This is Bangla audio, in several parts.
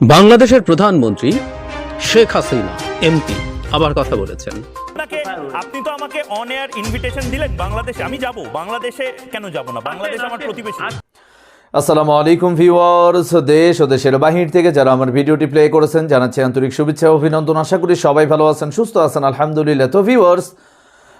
বাংলাদেশের প্রধানমন্ত্রী শেখ হাসিনা এমপি আবার কথা বলেছেন। আপনাকে আপনি তো আমাকে অন এয়ার ইনভিটেশন দিলেন বাংলাদেশে। আমি যাব। বাংলাদেশে কেন যাব না? বাংলাদেশ আমার প্রতিবেশী। আসসালামু আলাইকুম ভিউয়ার্স দেশ ও দেশের বাহির থেকে যারা আমার ভিডিওটি প্লে করেছেন জানাচ্ছি আন্তরিক শুভেচ্ছা ও অভিনন্দন। আশা করি সবাই ভালো আছেন সুস্থ আছেন আলহামদুলিল্লাহ। তো ভিউয়ার্স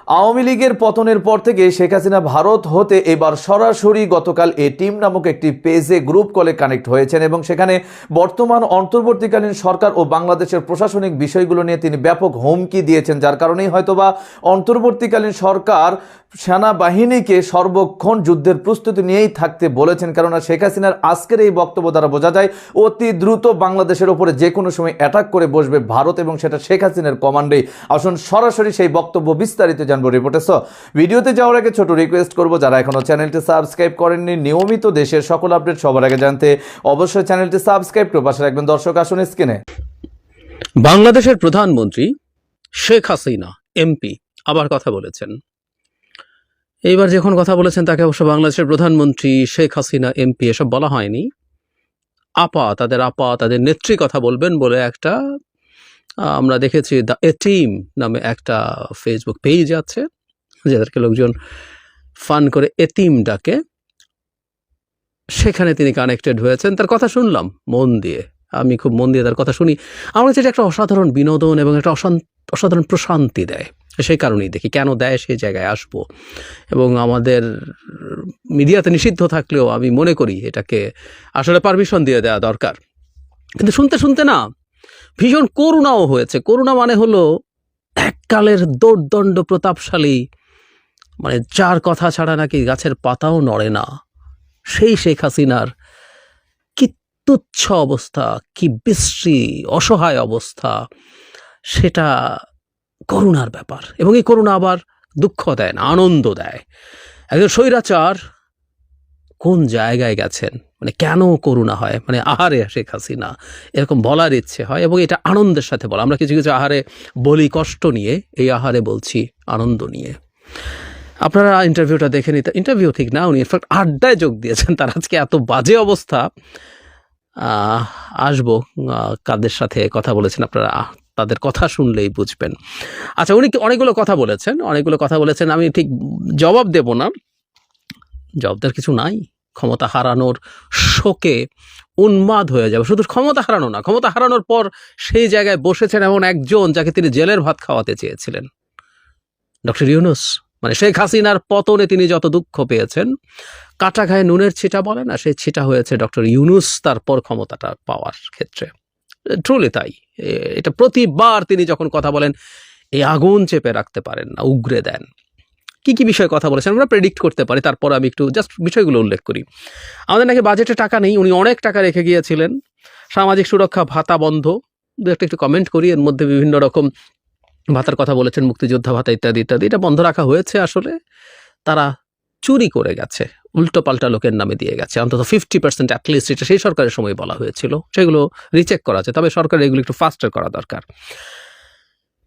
আওয়ামী লীগের পতনের পর থেকে শেখ হাসিনা ভারত হতে এবার সরাসরি গতকাল এ টিম নামক একটি পেজে গ্রুপ কলে কানেক্ট হয়েছেন এবং সেখানে বর্তমান অন্তর্বর্তীকালীন সরকার ও বাংলাদেশের প্রশাসনিক বিষয়গুলো নিয়ে তিনি ব্যাপক হুমকি দিয়েছেন, যার কারণেই হয়তোবা অন্তর্বর্তীকালীন সরকার সেনাবাহিনীকে সর্বক্ষণ যুদ্ধের প্রস্তুতি নিয়েই থাকতে বলেছেন। কেননা শেখ হাসিনার আজকের এই বক্তব্য দ্বারা বোঝা যায়, অতি দ্রুত বাংলাদেশের ওপরে যে কোনো সময় অ্যাটাক করে বসবে ভারত এবং সেটা শেখ হাসিনার কমান্ডেই। আসুন সরাসরি সেই বক্তব্য বিস্তারিত জানব রিপোর্টে সো ভিডিওতে যাওয়ার আগে ছোট রিকোয়েস্ট করব, যারা এখনও চ্যানেলটি সাবস্ক্রাইব করেননি, নিয়মিত দেশের সকল আপডেট সবার আগে জানতে অবশ্যই চ্যানেলটি সাবস্ক্রাইব করে। পাশে রাখবেন দর্শক, আসুন স্ক্রিনে বাংলাদেশের প্রধানমন্ত্রী শেখ হাসিনা এমপি আবার কথা বলেছেন। এইবার যখন কথা বলেছেন, তাকে অবশ্য বাংলাদেশের প্রধানমন্ত্রী শেখ হাসিনা এমপি এসব বলা হয়নি। আপা, তাদের আপা, তাদের নেত্রী কথা বলবেন বলে একটা আমরা দেখেছি দ্য এটিম নামে একটা ফেসবুক পেজ আছে, যাদেরকে লোকজন ফান করে এতিম ডাকে। সেখানে তিনি কানেক্টেড হয়েছেন। তার কথা শুনলাম মন দিয়ে। আমি খুব মন দিয়ে তার কথা শুনি। আমার কাছে এটা একটা অসাধারণ বিনোদন এবং একটা অসাধারণ প্রশান্তি দেয়। সেই কারণেই দেখি কেন দেয় সেই জায়গায় আসব। এবং আমাদের মিডিয়াতে নিষিদ্ধ থাকলেও আমি মনে করি এটাকে আসলে পারমিশন দিয়ে দেওয়া দরকার। কিন্তু শুনতে শুনতে না ভীষণ করুণাও হয়েছে। করুণা মানে হলো এককালের দৌর্দণ্ড প্রতাপশালী। মানে যার কথা ছাড়া নাকি গাছের পাতাও নড়ে না। সেই শেখ হাসিনার কি তুচ্ছ অবস্থা, কি বিশ্রী, অসহায় অবস্থা, সেটা করুণার ব্যাপার। এবং এই করুণা আবার দুঃখ দেয় না, আনন্দ দেয়। একজন স্বৈরাচার কোন জায়গায় গেছেন? মানে কেন করুণা হয়? মানে আহারে শেখ হাসিনা। এরকম বলার ইচ্ছে হয় এবং এটা আনন্দের সাথে বলা। আমরা কিছু কিছু আহারে বলি কষ্ট নিয়ে, এই আহারে বলছি আনন্দ নিয়ে। আপনারা ইন্টারভিউটা দেখে নিতে ইন্টারভিউ ঠিক না, উনি ইনফ্যাক্ট আড্ডায় যোগ দিয়েছেন। তার আজকে এত বাজে অবস্থা। আসব কাদের সাথে কথা বলেছেন আপনারা? তাদের কথা শুনলেই বুঝবেন। আচ্ছা উনি অনেকগুলো কথা বলেছেন। অনেকগুলো কথা বলেছেন। আমি ঠিক জবাব দেব না। জবাব কিছু নাই। ক্ষমতা হারানোর শোকে উন্মাদ হয়ে যাবে। শুধু ক্ষমতা হারানো না, ক্ষমতা হারানোর পর সেই জায়গায় বসেছেন এমন একজন যাকে তিনি জেলের ভাত খাওয়াতে চেয়েছিলেন। ডক্টর ইউনুস মানে শেখ হাসিনার পতনে তিনি যত দুঃখ পেয়েছেন কাটা ঘায়ে নুনের ছিটা বলে না, সেই ছিটা হয়েছে ডক্টর ইউনুস তারপর ক্ষমতাটা পাওয়ার ক্ষেত্রে। ট্রুলি তাই। এটা প্রতিবার তিনি যখন কথা বলেন এই আগুন চেপে রাখতে পারেন না উগরে দেন। কি কি বিষয়ে কথা বলেছেন? আমরা প্রেডিক্ট করতে পারি, তারপর আমি একটু জাস্ট বিষয়গুলো উল্লেখ করি। আমাদের নাকি বাজেটে টাকা নেই, উনি অনেক টাকা রেখে গিয়েছিলেন। সামাজিক সুরক্ষা, ভাতা বন্ধ। দু একটা একটু কমেন্ট করি, এর মধ্যে বিভিন্ন রকম ভাতার কথা বলেছেন, মুক্তিযোদ্ধা ভাতা ইত্যাদি ইত্যাদি। এটা বন্ধ রাখা হয়েছে আসলে। তারা চুরি করে গেছে উল্টো পাল্টা লোকের নামে দিয়ে গেছে। অন্তত ফিফটি পার্সেন্ট অ্যাটলিস্ট এটা সেই সরকারের সময় বলা হয়েছিল। সেগুলো রিচেক করা আছে, তবে সরকার এগুলো একটু ফাস্টার করা দরকার।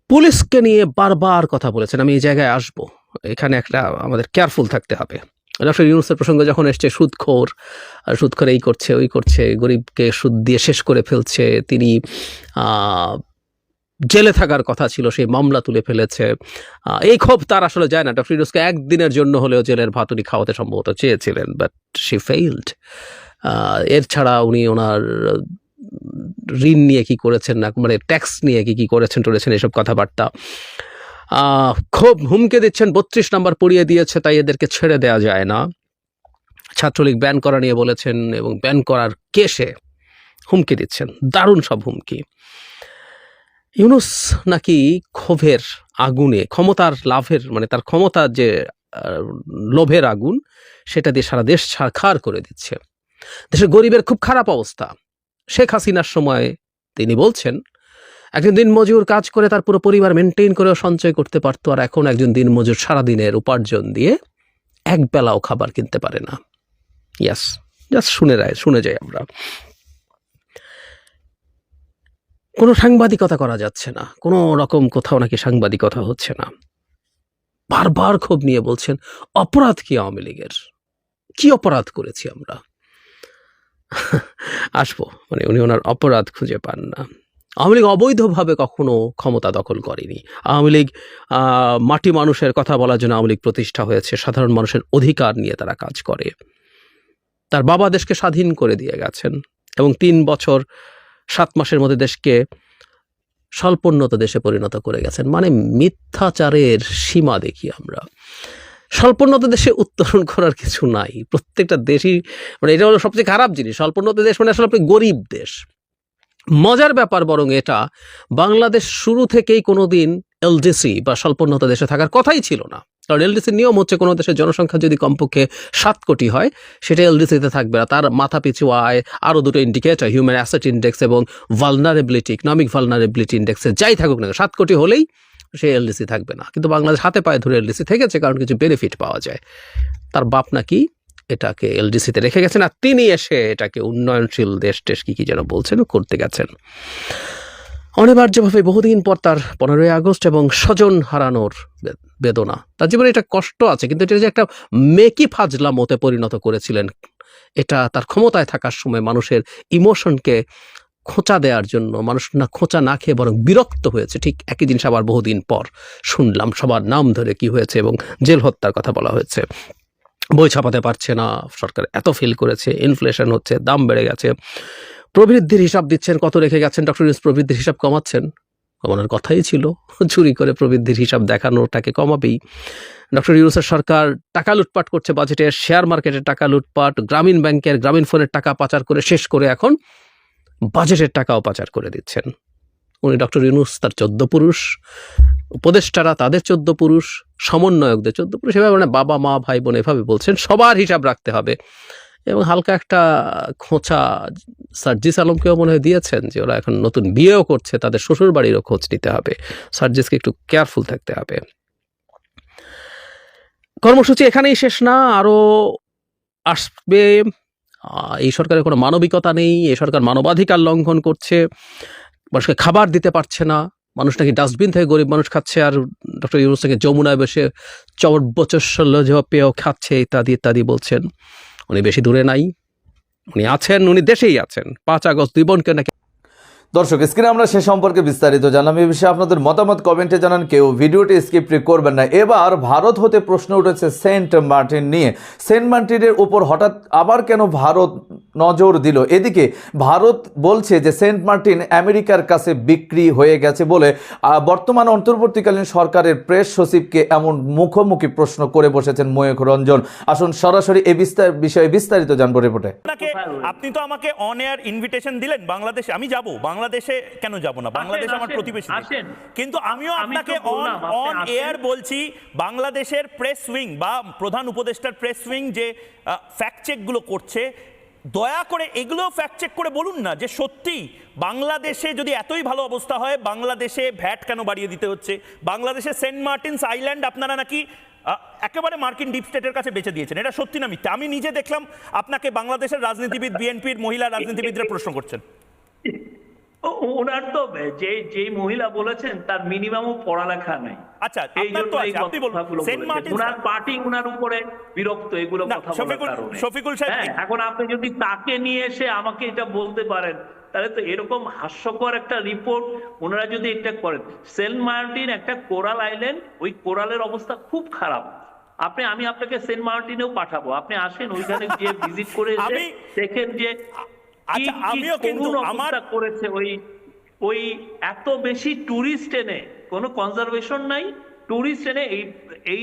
পুলিশকে নিয়ে বারবার কথা বলেছেন, আমি এই জায়গায় আসব। এখানে একটা আমাদের কেয়ারফুল থাকতে হবে। ডক্টর ইউনুসের প্রসঙ্গ যখন এসছে, সুদখোর, আর সুদখোর এই করছে, ওই করছে, গরিবকে সুদ দিয়ে শেষ করে ফেলছে, তিনি জেলে থাকার কথা ছিল সেই মামলা তুলে ফেলেছে। এই ক্ষোভ তার আসলে যায় না। ডক্টর ইউনুসকে একদিনের জন্য হলেও জেলের ভাত উনি খাওয়াতে সম্ভবত চেয়েছিলেন বাট শি ফেইল্ড এর ছাড়া উনি ওনার, ঋণ নিয়ে কি করেছেন না মানে ট্যাক্স নিয়ে কি কি করেছেন, টরেছেন, এসব কথাবার্তা। খুব হুমকে দিচ্ছেন, বত্রিশ নাম্বার পড়িয়ে দিয়েছে, তাই এদেরকে ছেড়ে দেওয়া যায় না। ছাত্রলীগ ব্যান করা নিয়ে বলেছেন এবং ব্যান করার কেসে হুমকি দিচ্ছেন, দারুণ সব হুমকি। ইউনুস নাকি ক্ষোভের আগুনে, ক্ষমতার লাভের মানে তার ক্ষমতার যে লোভের আগুন, সেটা দিয়ে সারা দেশ ছাড়খার করে দিচ্ছে। দেশের গরিবের খুব খারাপ অবস্থা। শেখ হাসিনার সময় তিনি বলছেন একজন দিনমজুর কাজ করে তার পুরো পরিবার মেনটেন করেও সঞ্চয় করতে পারতো, আর এখন একজন দিনমজুর সারাদিনের উপার্জন দিয়ে এক বেলাও খাবার কিনতে পারে না। ইয়াস জাস্ট শুনে রায়, শুনে যাই আমরা। কোনো সাংবাদিকতা করা যাচ্ছে না, কোনো রকম কোথাও নাকি সাংবাদিকতা হচ্ছে না। বারবার ক্ষোভ নিয়ে বলছেন, অপরাধ কি আওয়ামী লীগের? কি অপরাধ করেছি আমরা? আসব মানে উনি ওনার অপরাধ খুঁজে পান না। আওয়ামী লীগ অবৈধভাবে কখনো ক্ষমতা দখল করেনি। আওয়ামী লীগ মাটি মানুষের কথা বলার জন্য আওয়ামী লীগ প্রতিষ্ঠা হয়েছে। সাধারণ মানুষের অধিকার নিয়ে তারা কাজ করে। তার বাবা দেশকে স্বাধীন করে দিয়ে গেছেন এবং তিন বছর, সাত মাসের মধ্যে দেশকে স্বল্পোন্নত দেশে পরিণত করে গেছেন। মানে মিথ্যাচারের সীমা দেখি আমরা। স্বল্পোন্নত দেশে উত্তরণ করার কিছু নাই। প্রত্যেকটা দেশই মানে এটা হলো সবচেয়ে খারাপ জিনিস। স্বল্পোন্নত দেশ মানে আসলে আপনি গরিব দেশ। মজার ব্যাপার বরং এটা, বাংলাদেশ শুরু থেকেই কোনো দিন এলডিসি বা স্বল্পোন্নত দেশে থাকার কথাই ছিল না। কারণ এলডিসির নিয়ম হচ্ছে কোনো দেশের জনসংখ্যা যদি কমপক্ষে সাত কোটি হয়, সেটা এলডিসিতে থাকবে না। তার মাথা পিছু আয়, আরও দুটো ইন্ডিকেটর হিউম্যান অ্যাসেট ইন্ডেক্স এবং ভালনারেবিলিটি ইকনমিক ভালনারেবিলিটি ইন্ডেক্সে যাই থাকুক না সাত কোটি হলেই সে এলডিসি থাকবে না। কিন্তু বাংলাদেশ হাতে পায়ে ধরে এলডিসি থেকেছে, কারণ কিছু বেনিফিট পাওয়া যায়। তার বাপ নাকি এটাকে এলডিসিতে রেখে গেছেন আর তিনি এসে এটাকে উন্নয়নশীল দেশ টেশ কি কী যেন বলছেন, করতে গেছেন। অনিবার্যভাবে বহুদিন পর তার পনেরোই আগস্ট এবং স্বজন হারানোর বেদনা। তার জীবনে এটা কষ্ট আছে, কিন্তু এটা যে একটা মেকি ফাজলা মতে পরিণত করেছিলেন, এটা তার ক্ষমতায় থাকার সময় মানুষের ইমোশনকে খোঁচা দেওয়ার জন্য, মানুষ না খোঁচা না খেয়ে বরং বিরক্ত হয়েছে। ঠিক একই জিনিস আবার বহুদিন পর শুনলাম, সবার নাম ধরে কি হয়েছে এবং জেল হত্যার কথা বলা হয়েছে। বই ছাপাতে পারছে না, সরকার এত ফেল করেছে ইনফ্লেশন হচ্ছে, দাম বেড়ে গেছে। প্রবৃদ্ধির হিসাব দিচ্ছেন, কত রেখে গেছেন? ডক্টর ইউনুস প্রবৃদ্ধির হিসাব কমাচ্ছেন? কমানোর কথাই ছিল। চুরি করে প্রবৃদ্ধির হিসাব দেখানোটাকে কমাবেই। ডক্টর ইউনুসের সরকার টাকা লুটপাট করছে বাজেটের শেয়ার মার্কেটের টাকা লুটপাট, গ্রামীণ ব্যাংকের গ্রামীণ ফোনের টাকা পাচার করে শেষ করে এখন বাজেটের টাকাও পাচার করে দিচ্ছেন। উনি ডক্টর ইউনুস তার চোদ্দ পুরুষ। উপদেষ্টারা তাদের চোদ্দ পুরুষ। সমন্বয়কদের চোদ্দ পুরুষ এভাবে মানে বাবা, মা, ভাই, বোন এভাবে বলছেন, সবার হিসাব রাখতে হবে। এবং হালকা একটা খোঁচা সার্জিস আলমকেও মনে হয় দিয়েছেন যে ওরা এখন নতুন বিয়েও করছে, তাদের শ্বশুর বাড়িরও খোঁজ নিতে হবে। সার্জিসকে একটু কেয়ারফুল থাকতে হবে। কর্মসূচি এখানেই শেষ না, আরও আসবে। এই সরকারের কোনো মানবিকতা নেই এই সরকার মানবাধিকার লঙ্ঘন করছে, মানুষকে খাবার দিতে পারছে না। মানুষ নাকি ডাস্টবিন থেকে গরিব মানুষ খাচ্ছে? আর ডক্টর ইউনুস নাকি যমুনায় বসে চবরবচস্বল্য পেয়েও খাচ্ছে, ইত্যাদি ইত্যাদি বলছেন। উনি বেশি দূরে নাই। উনি আছেন, উনি দেশেই আছেন। পাঁচ আগস্ট দুই বোনকে নাকি দর্শক স্ক্রিনে আমরা সে সম্পর্কে বিস্তারিত জানলাম। এই বিষয়ে আপনাদের মতামত কমেন্টে জানান কেউ। ভিডিওটি স্কিপ করবেন না। এবার ভারত হতে প্রশ্ন উঠেছে সেন্ট মার্টিন নিয়ে। সেন্ট মার্টিনের উপর হঠাৎ আবার কেন ভারত নজর দিল? এদিকে ভারত বলছে যে সেন্ট মার্টিন আমেরিকার কাছে বিক্রি হয়ে গেছে বলে বর্তমান অন্তর্বর্তীকালীন সরকারের প্রেস সচিবকে এমন মুখোমুখি প্রশ্ন করে বসেছেন ময়ূখ রঞ্জন। আসুন সরাসরি এ বিস্তার, বিষয়ে বিস্তারিত জানব রিপোর্টে আপনি তো আমাকে অন এয়ার ইনভিটেশন দিলেন বাংলাদেশে। আমি যাব বাংলাদেশে কেন যাব না? বাংলাদেশ আমার প্রতিবেশী। কিন্তু আমিও আপনাকে অন অন এয়ার বলছি বাংলাদেশের প্রেস উইং বা প্রধান উপদেষ্টার প্রেস উইং যে ফ্যাক্ট চেকগুলো করছে দয়া করে এগুলো ফ্যাক্ট চেক করে বলুন না যে সত্যি বাংলাদেশে যদি এতই ভালো অবস্থা হয় বাংলাদেশে ভ্যাট কেন বাড়িয়ে দিতে হচ্ছে? বাংলাদেশে সেন্ট মার্টিনস আইল্যান্ড আপনারা নাকি একেবারে মার্কিন ডিপ স্টেটের কাছে বেঁচে দিয়েছেন। এটা সত্যি না মিথ্যা? আমি নিজে দেখলাম আপনাকে বাংলাদেশের রাজনীতিবিদ বিএনপির মহিলা রাজনীতিবিদরা প্রশ্ন করছেন। ওনার তো যে যেই মহিলা বলেছেন তার মিনিমামও পড়ালেখা নেই। আচ্ছা, আপনি বলুন। সেন্ট মার্টিন- ওনার পার্টি ওনার উপরে বিরক্ত এগুলো কথা বলার শফিকুল- শফিকুল সাহেব, হ্যাঁ, এখন আপনি যদি তাকে নিয়ে এসে আমাকে এটা বলতে পারেন তাহলে তো এরকম হাস্যকর একটা রিপোর্ট ওনারা যদি এটা করেন। সেন্ট মার্টিন একটা কোরাল আইল্যান্ড ওই কোরালের অবস্থা খুব খারাপ। আপনি আমি আপনাকে সেন্ট মার্টিনেও পাঠাবো। আপনি আসেন ওইখানে গিয়ে ভিজিট করে দেখেন যে আচ্ছা, আমিও কিন্তু আমার- করেছে ওই ওই এত বেশি টুরিস্ট এনে কোনো কনজারভেশন নাই টুরিস্ট এনে এই এই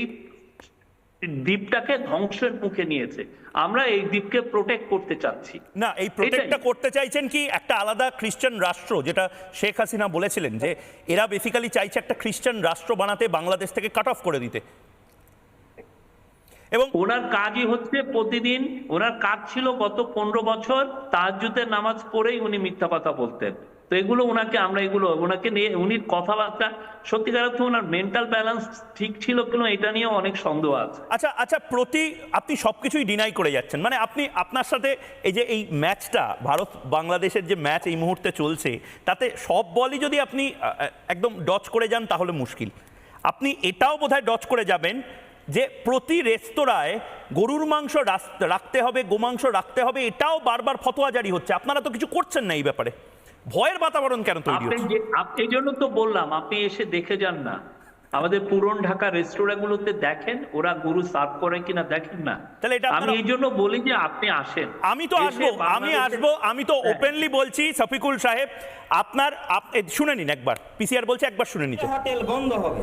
দ্বীপটাকে ধ্বংসের মুখে নিয়েছে। আমরা এই দ্বীপকে প্রোটেক্ট করতে চাচ্ছি। না এই প্রোটেক্টটা করতে চাইছেন কি একটা আলাদা খ্রিস্টান রাষ্ট্র যেটা শেখ হাসিনা বলেছিলেন যে এরা বেসিক্যালি চাইছে একটা খ্রিস্টান রাষ্ট্র বানাতে বাংলাদেশ থেকে কাট অফ করে দিতে। এবং ওনার কাজই হচ্ছে প্রতিদিন ওনার কাজ ছিল গত পনেরো বছর তাহাজ্জুদের নামাজ পড়েই উনি মিথ্যা কথা বলতেন। তো এগুলো ওনাকে আমরা এগুলো ওনাকে নিয়ে উনি কথাবার্তা সত্যিকার অর্থে ওনার মেন্টাল ব্যালেন্স ঠিক ছিল কিনা এটা নিয়ে অনেক সন্দেহ আছে। আচ্ছা আচ্ছা প্রতি আপনি সবকিছুই ডিনাই করে যাচ্ছেন। মানে আপনি আপনার সাথে এই যে এই ম্যাচটা ভারত বাংলাদেশের যে ম্যাচ এই মুহূর্তে চলছে তাতে সব বলই যদি আপনি একদম ডচ করে যান তাহলে মুশকিল। আপনি এটাও বোধহয় ডচ করে যাবেন যে প্রতি রেস্তোরাঁয় গরুর মাংস রাখতে হবে গোমাংস রাখতে হবে এটাও বারবার ফতোয়া জারি হচ্ছে। আপনারা তো কিছু করছেন না এই ব্যাপারে। ভয়ের বাতাবরণ কেন তৈরি হচ্ছে? যে এই জন্য তো বললাম আপনি এসে দেখে যান না। আমাদের পুরন ঢাকা রেস্টুরেন্ট গুলোতে দেখেন ওরা গরু সার্ভ করে কিনা দেখেন না। তাহলে এটা আমি এই জন্য বলি যে আপনি আসেন। আমি তো আসব আমি আসব আমি তো হ্যাঁ। ওপেনলি বলছি শফিকুল সাহেব আপনার আপ- শুনে নিন একবার। পিসিআর বলছে একবার শুনে নিচ্ছে হোটেল বন্ধ হবে।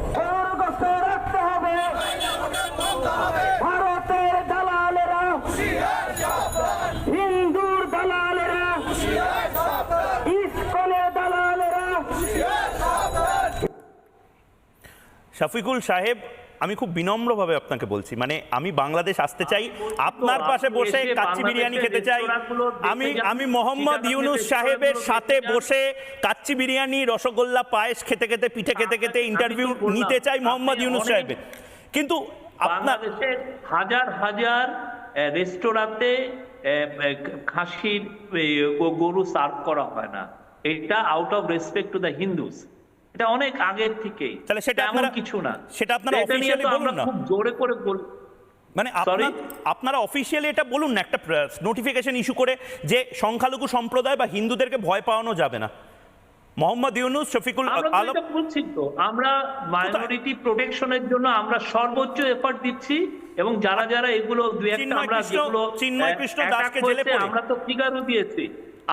রাখতে হবে। ভারতের দালালেরা হিন্দুর দালালেরা ইস্কনের দালালেরা। শফিকুল সাহেব আমি খুব বিনম্রভাবে আপনাকে বলছি। মানে আমি বাংলাদেশ আসতে চাই আপনার পাশে বসে কাচ্চি বিরিয়ানি খেতে চাই। আমি আমি মোহাম্মদ ইউনুস সাহেবের সাথে বসে কাচ্চি বিরিয়ানি রসগোল্লা পায়েস খেতে খেতে পিঠে খেতে খেতে ইন্টারভিউ নিতে চাই মোহাম্মদ ইউনুস সাহেবের। কিন্তু বাংলাদেশের হাজার হাজার রেস্তোরাঁতে খাসির গরু সার্ভ করা হয় না। এটা out of respect to the Hindus এটা অনেক আগের থেকেই। তাহলে সেটা আপনারা- কিছু না। সেটা আপনারা তো বলুন না। খুব জোরে করে বল মানে আপনারা অফিসিয়ালি এটা বলুন না একটা নোটিফিকেশন ইস্যু করে যে সংখ্যালঘু সম্প্রদায় বা হিন্দুদেরকে ভয় পাওয়ানো যাবে না। মোহাম্মদ ইউনুস শফিকুল আলম বলছি তো। আমরা মাইনরিটি প্রোটেকশনের জন্য আমরা সর্বোচ্চ এফর্ট দিচ্ছি এবং যারা যারা এগুলো দুই একটা আমরা যেগুলো চিন্ময় কৃষ্ণ দাসকে জেলে পড়ে। আমরা তো ফিগারও দিয়েছি।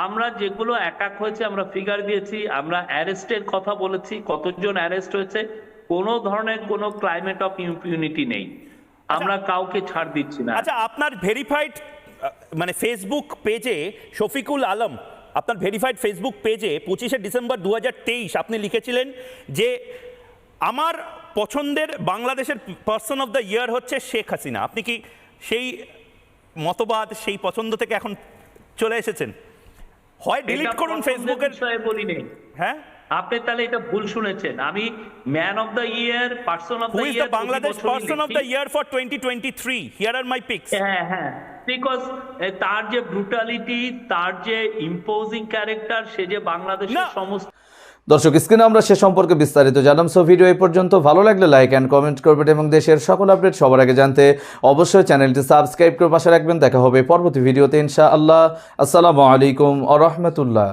আমরা যেগুলো অ্যাটাক হয়েছে আমরা ফিগার দিয়েছি। আমরা অ্যারেস্টের কথা বলেছি। কতজন অ্যারেস্ট হয়েছে? কোনো ধরনের কোনো ক্লাইমেট অফ ইম্পিউনিটি নেই। আমরা কাউকে ছাড় দিচ্ছি না। আচ্ছা আপনার ভেরিফাইড মানে ফেসবুক পেজে শফিকুল আলম আপনার ভেরিফাইড ফেসবুক পেজে পঁচিশে ডিসেম্বর দু হাজার তেইশ আপনি লিখেছিলেন যে আমার পছন্দের বাংলাদেশের পার্সন অফ দ্য ইয়ার হচ্ছে শেখ হাসিনা। আপনি কি সেই মতবাদ সেই পছন্দ থেকে এখন চলে এসেছেন? হয় ডিলিট করুন ফেসবুকের বলি নেই। হ্যাঁ? আপনি তাহলে এটা ভুল শুনেছেন। আমি man of the year person of the year Bangladesh person of the year for twenty twenty three here are my picks হ্যাঁ হ্যাঁ। বিকজ তার যে ব্রুটালিটি তার যে ইম্পোজিং ক্যারেক্টার সে যে বাংলাদেশের সমস্ত দর্শক স্ক্রিনে আমরা সে সম্পর্কে বিস্তারিত জানাম সো ভিডিও এই পর্যন্ত। ভালো লাগলে লাইক অ্যান্ড কমেন্ট করবেন এবং দেশের সকল আপডেট সবার আগে জানতে অবশ্যই চ্যানেলটি সাবস্ক্রাইব করে পাশে রাখবেন। দেখা হবে পরবর্তী ভিডিওতে ইনশা আল্লাহ আসসালামু আলাইকুম আ রহমতুল্লাহ।